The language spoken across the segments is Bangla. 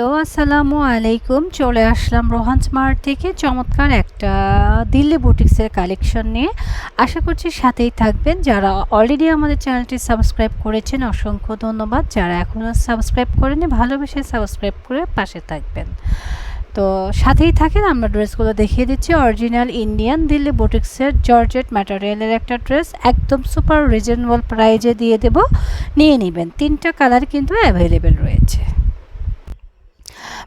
হ্যালো, আসসালামু আলাইকুম। চলে আসলাম রোহান স্মার্ট থেকে চমৎকার একটা দিল্লি বুটিক্সের কালেকশন নিয়ে। আশা করছি সাথেই থাকবেন। যারা অলরেডি আমাদের চ্যানেলটি সাবস্ক্রাইব করেছেন, অসংখ্য ধন্যবাদ। যারা এখনও সাবস্ক্রাইব করেনি ভালোবেসে সাবস্ক্রাইব করে পাশে থাকবেন। তো সাথেই থাকেন, আমরা ড্রেসগুলো দেখিয়ে দিচ্ছি। অরিজিনাল ইন্ডিয়ান দিল্লি বুটিক্সের জর্জেট ম্যাটেরিয়ালের একটা ড্রেস। একদম সুপার রিজনেবল প্রাইজে দিয়ে দেব। নিয়ে নেবেন। তিনটা কালার কিন্তু অ্যাভেলেবেল রয়েছে।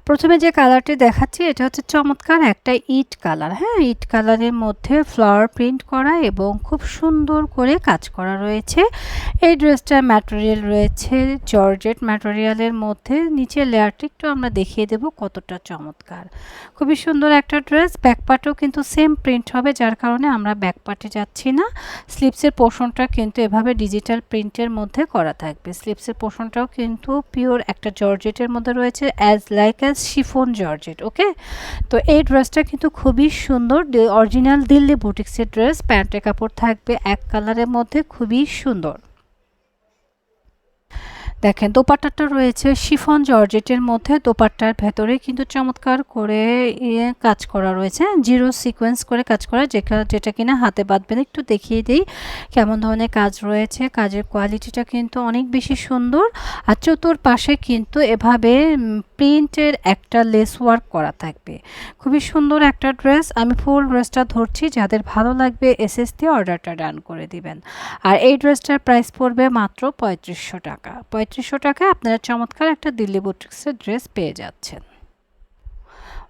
প্রথমে যে কালারটি দেখাচ্ছি, এটা হচ্ছে চমৎকার একটা ইট কালার হ্যাঁ ইট কালারের মধ্যে ফ্লাওয়ার প্রিন্ট করা এবং খুব সুন্দর করে কাজ করা রয়েছে। এই ড্রেসটার ম্যাটেরিয়াল রয়েছে জর্জেট ম্যাটেরিয়ালের মধ্যে। নিচের লেয়ারটি একটু আমরা দেখিয়ে দেব কতটা চমৎকার। খুবই সুন্দর একটা ড্রেস ব্যাকপার্টেও কিন্তু সেম প্রিন্ট হবে, যার কারণে আমরা ব্যাকপার্টে যাচ্ছি না। স্লিপসের পোষণটা কিন্তু এভাবে ডিজিটাল প্রিন্টের মধ্যে করা থাকবে। স্লিপসের পোষণটাও কিন্তু পিওর একটা জর্জেটের মধ্যে রয়েছে as like as chiffon georgette okay তো এই ড্রেসটা কিন্তু খুবই সুন্দর। অরিজিনাল দিল্লি বুটিক্সের ড্রেস প্যান্টের কাপড় থাকবে এক কালারের মধ্যে, খুবই সুন্দর। দেখেন, দোপাট্টাটা রয়েছে শিফন জর্জেটের মধ্যে। দোপাট্টার ভেতরে কিন্তু চমৎকার করে ইয়ে কাজ করা রয়েছে জিরো সিকোয়েন্স করে কাজ করা, যেটা যেটা কিনা হাতে বাঁধবেন। একটু দেখিয়ে দিই কেমন ধরনের কাজ রয়েছে। কাজের কোয়ালিটিটা কিন্তু অনেক বেশি সুন্দর। আর চতুর পাশে কিন্তু এভাবে প্রিন্টের একটা লেস ওয়ার্ক করা থাকবে। খুবই সুন্দর একটা ড্রেস। আমি ফুল ড্রেসটা ধরছি, যাদের ভালো লাগবে এসএস দিয়ে অর্ডারটা ডান করে দিবেন। আর এই ড্রেসটার প্রাইস পড়বে মাত্র পঁয়ত্রিশশো টাকা। পঁয়ত্রিশশো টাকায় আপনারা চমৎকার একটা দিল্লি বুটিক্সের ড্রেস পেয়ে যাচ্ছেন।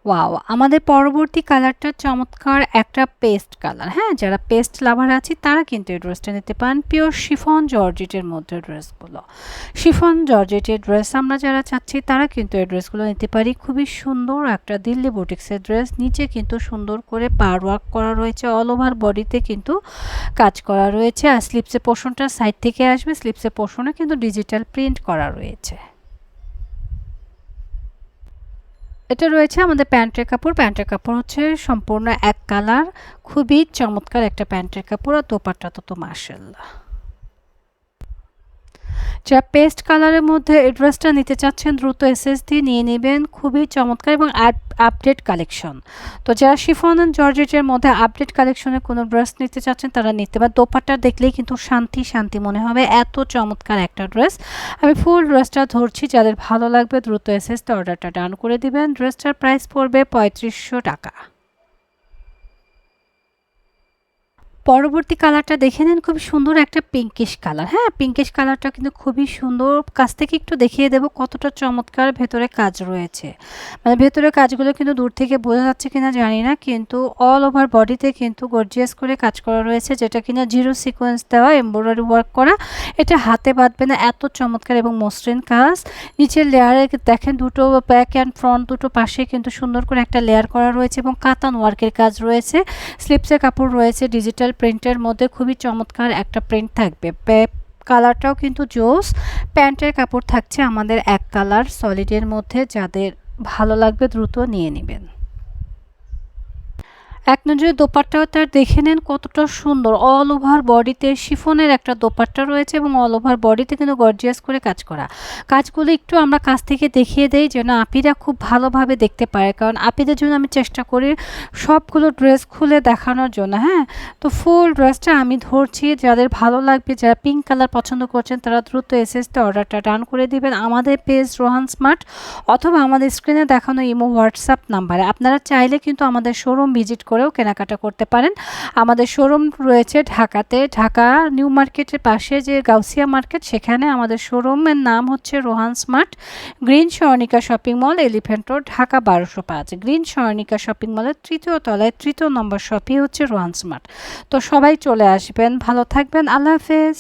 ওয়াও আমাদের পরবর্তী কালারটা চমৎকার একটা পেস্ট কালার হ্যাঁ? যারা পেস্ট লাভার আছে, তারা কিন্তু এই ড্রেসটা নিতে পারেন। পিওর শিফন জর্জেটের মধ্যে ড্রেসগুলো শিফন জর্জেটের ড্রেস আমরা যারা চাচ্ছি, তারা কিন্তু এই ড্রেসগুলো নিতে পারি। খুবই সুন্দর একটা দিল্লি বুটিক্সের ড্রেস নিচে কিন্তু সুন্দর করে পার ওয়ার্ক করা রয়েছে। অল ওভার বডিতে কিন্তু কাজ করা রয়েছে। আর স্লিপসের পোষণটা সাইড থেকে আসবে। স্লিপসের পোষণে কিন্তু ডিজিটাল প্রিন্ট করা রয়েছে। এটা রয়েছে আমাদের প্যান্টের কাপড়। প্যান্টের কাপড় হচ্ছে সম্পূর্ণ এক কালার, খুবই চমৎকার একটা প্যান্টের কাপড় আর দোপাট্টা তো তো মার্শাল্লাহ যারা পেস্ট কালারের মধ্যে এই ড্রেসটা নিতে চাচ্ছেন, দ্রুত এসএস দিয়ে নিয়ে নেবেন। খুবই চমৎকার এবং আপডেট কালেকশন তো যারা শিফন অ্যান্ড জর্জেটের মধ্যে আপডেট কালেকশনের কোনো ড্রেস নিতে চাচ্ছেন, তারা নিতে পারেন দোপাট্টা দেখলেই কিন্তু শান্তি শান্তি মনে হবে। এত চমৎকার একটা ড্রেস আমি ফুল ড্রেসটা ধরছি, যাদের ভালো লাগবে দ্রুত এসএসতে অর্ডারটা ডান করে দিবেন। ড্রেসটার প্রাইস পড়বে পঁয়ত্রিশশো টাকা। পরবর্তী কালারটা দেখে নেন, খুব সুন্দর একটা পিঙ্কিশ কালার হ্যাঁ পিঙ্কিশ কালারটা কিন্তু খুবই সুন্দর। কাছ থেকে একটু দেখিয়ে দেবো কতটা চমৎকার ভেতরে কাজ রয়েছে। মানে ভেতরে কাজগুলো কিন্তু দূর থেকে বোঝা যাচ্ছে কিনা জানি না, কিন্তু অল ওভার বডিতে কিন্তু গর্জিয়াস করে কাজ করা রয়েছে, যেটা কিনা জিরো সিকোয়েন্স দেওয়া এমব্রয়ডারি ওয়ার্ক করা। এটা হাতে বাঁধবে না, এত চমৎকার এবং মসৃণ কাজ। নিচের লেয়ারে দেখেন দুটো ব্যাক অ্যান্ড ফ্রন্ট দুটো পাশে কিন্তু সুন্দর করে একটা লেয়ার করা রয়েছে এবং কাতান ওয়ার্কের কাজ রয়েছে। স্লিপসের কাপড় রয়েছে ডিজিটাল প্রিন্টের মধ্যে খুবই চমৎকার একটা প্রিন্ট থাকবে। কালারটাও কিন্তু জোস। প্যান্টের কাপড় থাকছে আমাদের এক কালার সলিডের মধ্যে। যাদের ভালো লাগবে দ্রুত নিয়ে নেবেন। এক নজরে দোপাট্টাও তার দেখে নেন কতটা সুন্দর অল ওভার বডিতে শিফনের একটা দোপাট্টা রয়েছে এবং অল ওভার বডিতে কিন্তু গর্জিয়াস করে কাজ করা। কাজগুলো একটু আমরা কাছ থেকে দেখিয়ে দেই যেন আপিরা খুব ভালোভাবে দেখতে পারে কারণ আপিদের জন্য আমি চেষ্টা করি সবগুলো ড্রেস খুলে দেখানোর জন্য হ্যাঁ? তো ফুল ড্রেসটা আমি ধরছি, যাদের ভালো লাগবে, যারা পিঙ্ক কালার পছন্দ করছেন, তারা দ্রুত এসএসতে অর্ডারটা ডান করে দিবেন। আমাদের পেজ রোহান স্মার্ট অথবা আমাদের স্ক্রিনে দেখানো ইমো হোয়াটসঅ্যাপ নাম্বারে আপনারা চাইলে কিন্তু আমাদের শোরুম ভিজিট করেও কেনাকাটা করতে পারেন। আমাদের শোরুম রয়েছে ঢাকাতে। ঢাকা নিউ মার্কেটের পাশে যে গাউসিয়া মার্কেট, সেখানে আমাদের শোরুমের নাম হচ্ছে Rohan smart green Swarnika shopping mall elephant road, Dhaka বারোশো পাঁচ। গ্রিন স্বর্ণিকা শপিং মলের তৃতীয় তলায় তৃতীয় নম্বর শপই হচ্ছে রোহান স্মার্ট। তো সবাই চলে আসবেন। ভালো থাকবেন। আল্লাহ হাফেজ।